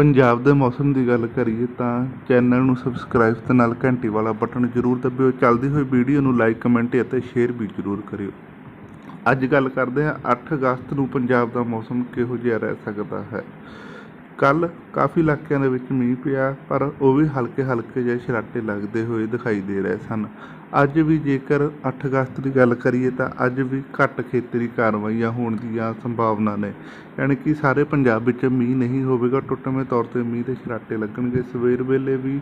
ਪੰਜਾਬ ਦੇ ਮੌਸਮ ਦੀ ਗੱਲ ਕਰੀਏ ਤਾਂ ਚੈਨਲ ਨੂੰ ਸਬਸਕ੍ਰਾਈਬ ਤੇ ਨਾਲ ਘੰਟੀ ਵਾਲਾ ਬਟਨ ਜ਼ਰੂਰ ਦਬਿਓ। ਚੱਲਦੀ ਹੋਈ ਵੀਡੀਓ ਨੂੰ ਲਾਈਕ ਕਮੈਂਟ ਅਤੇ ਸ਼ੇਅਰ ਵੀ ਜ਼ਰੂਰ ਕਰਿਓ। ਅੱਜ ਗੱਲ ਕਰਦੇ ਹਾਂ 8 ਅਗਸਤ ਨੂੰ ਪੰਜਾਬ ਦਾ ਮੌਸਮ ਕਿਹੋ ਜਿਹਾ ਰਹਿ ਸਕਦਾ ਹੈ। ਕੱਲ ਕਾਫੀ ਇਲਾਕਿਆਂ ਦੇ ਵਿੱਚ ਮੀਂਹ ਪਿਆ, ਪਰ ਉਹ ਵੀ ਹਲਕੇ ਹਲਕੇ ਜਿਹੇ ਛਰਾਟੇ ਲੱਗਦੇ ਹੋਏ ਦਿਖਾਈ ਦੇ ਰਹੇ ਸਨ। ਅੱਜ ਵੀ ਜੇਕਰ 8 ਅਗਸਤ ਦੀ ਗੱਲ ਕਰੀਏ ਤਾਂ ਅੱਜ ਵੀ ਘੱਟ ਖੇਤਰੀ ਕਾਰਵਾਈਆਂ ਹੋਣ ਦੀਆਂ ਸੰਭਾਵਨਾ ਨੇ। ਯਾਨੀ ਕਿ ਸਾਰੇ ਪੰਜਾਬ ਵਿੱਚ ਮੀਂਹ ਨਹੀਂ ਹੋਵੇਗਾ, ਟੁੱਟਵੇਂ ਤੌਰ ਤੇ ਮੀਂਹ ਦੇ ਛਰਾਟੇ ਲੱਗਣਗੇ। ਸਵੇਰ ਵੇਲੇ ਵੀ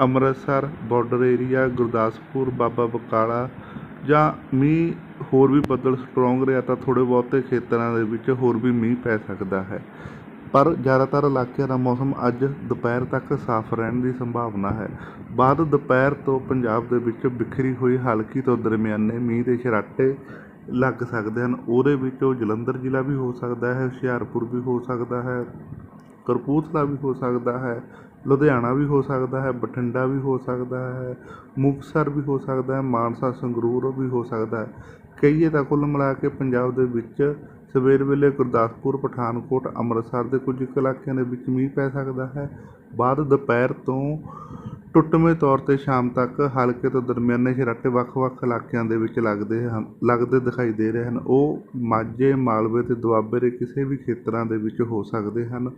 ਅੰਮ੍ਰਿਤਸਰ ਬਾਰਡਰ ਏਰੀਆ ਗੁਰਦਾਸਪੁਰ, ਬਾਬਾ ਬਕਾਲਾ ਜਾਂ ਮੀਂਹ ਹੋਰ ਵੀ ਬੱਦਲ ਸਟਰੋਂਗ ਰਿਹਾ ਤਾਂ ਥੋੜ੍ਹੇ ਬਹੁਤੇ ਖੇਤਰਾਂ ਦੇ ਵਿੱਚ ਹੋਰ ਵੀ ਮੀਂਹ ਪੈ ਸਕਦਾ ਹੈ। ਪਰ ਜ਼ਿਆਦਾਤਰ ਇਲਾਕਿਆਂ ਦਾ ਮੌਸਮ ਅੱਜ ਦੁਪਹਿਰ ਤੱਕ ਸਾਫ਼ ਰਹਿਣ ਦੀ ਸੰਭਾਵਨਾ ਹੈ। ਬਾਅਦ ਦੁਪਹਿਰ ਤੋਂ ਪੰਜਾਬ ਦੇ ਵਿੱਚ ਬਿਖਰੀ ਹੋਈ ਹਲਕੀ ਤੋਂ ਦਰਮਿਆਨੇ ਮੀਂਹ ਦੇ ਛਰਾਟੇ ਲੱਗ ਸਕਦੇ ਹਨ। ਉਹਦੇ ਵਿੱਚੋਂ ਜਲੰਧਰ ਜ਼ਿਲ੍ਹਾ ਵੀ ਹੋ ਸਕਦਾ ਹੈ, ਹੁਸ਼ਿਆਰਪੁਰ ਵੀ ਹੋ ਸਕਦਾ ਹੈ, ਕਪੂਰਥਲਾ ਵੀ ਹੋ ਸਕਦਾ ਹੈ, ਲੁਧਿਆਣਾ ਵੀ ਹੋ ਸਕਦਾ ਹੈ, ਬਠਿੰਡਾ ਵੀ ਹੋ ਸਕਦਾ ਹੈ, ਮੁਕਤਸਰ ਵੀ ਹੋ ਸਕਦਾ ਹੈ, ਮਾਨਸਾ ਸੰਗਰੂਰ ਵੀ ਹੋ ਸਕਦਾ ਹੈ। ਕਹੀਏ ਤਾਂ ਕੁੱਲ ਮਿਲਾ ਕੇ ਪੰਜਾਬ ਦੇ ਵਿੱਚ ਸਵੇਰ ਵੇਲੇ ਗੁਰਦਾਸਪੁਰ, ਪਠਾਨਕੋਟ, ਅੰਮ੍ਰਿਤਸਰ ਦੇ ਕੁਝ ਕੁ ਇਲਾਕਿਆਂ ਦੇ ਵਿੱਚ ਮੀਂਹ ਪੈ ਸਕਦਾ ਹੈ। ਬਾਅਦ ਦੁਪਹਿਰ ਤੋਂ ਟੁੱਟਵੇਂ ਤੌਰ ਤੇ ਸ਼ਾਮ ਤੱਕ ਹਲਕੇ ਤੋਂ ਦਰਮਿਆਨੇ ਛਰਾਟੇ ਵੱਖ-ਵੱਖ ਇਲਾਕਿਆਂ ਦੇ ਵਿੱਚ ਲੱਗਦੇ ਹਨ, ਲੱਗਦੇ ਦਿਖਾਈ ਦੇ ਰਹੇ ਹਨ। ਉਹ ਮਾਝੇ, ਮਾਲਵੇ ਅਤੇ ਦੁਆਬੇ ਦੇ ਕਿਸੇ ਵੀ ਖੇਤਰਾਂ ਦੇ ਵਿੱਚ ਹੋ ਸਕਦੇ ਹਨ,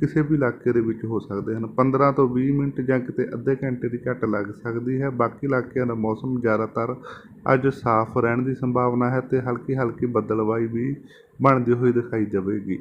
ਕਿਸੇ ਵੀ ਇਲਾਕੇ ਦੇ ਵਿੱਚ ਹੋ ਸਕਦੇ ਹਨ। 15 ਤੋਂ 20 ਮਿੰਟ ਜਾਂ ਕਿਤੇ ਅੱਧੇ ਘੰਟੇ ਦੀ ਘੱਟ ਲੱਗ ਸਕਦੀ ਹੈ। ਬਾਕੀ ਇਲਾਕਿਆਂ ਦਾ ਮੌਸਮ ਜ਼ਿਆਦਾਤਰ ਅੱਜ ਸਾਫ਼ ਰਹਿਣ ਦੀ ਸੰਭਾਵਨਾ ਹੈ ਤੇ ਹਲਕੀ ਹਲਕੀ ਬੱਦਲਵਾਈ ਵੀ ਬਣਦੀ ਹੋਈ ਦਿਖਾਈ ਦੇਵੇਗੀ।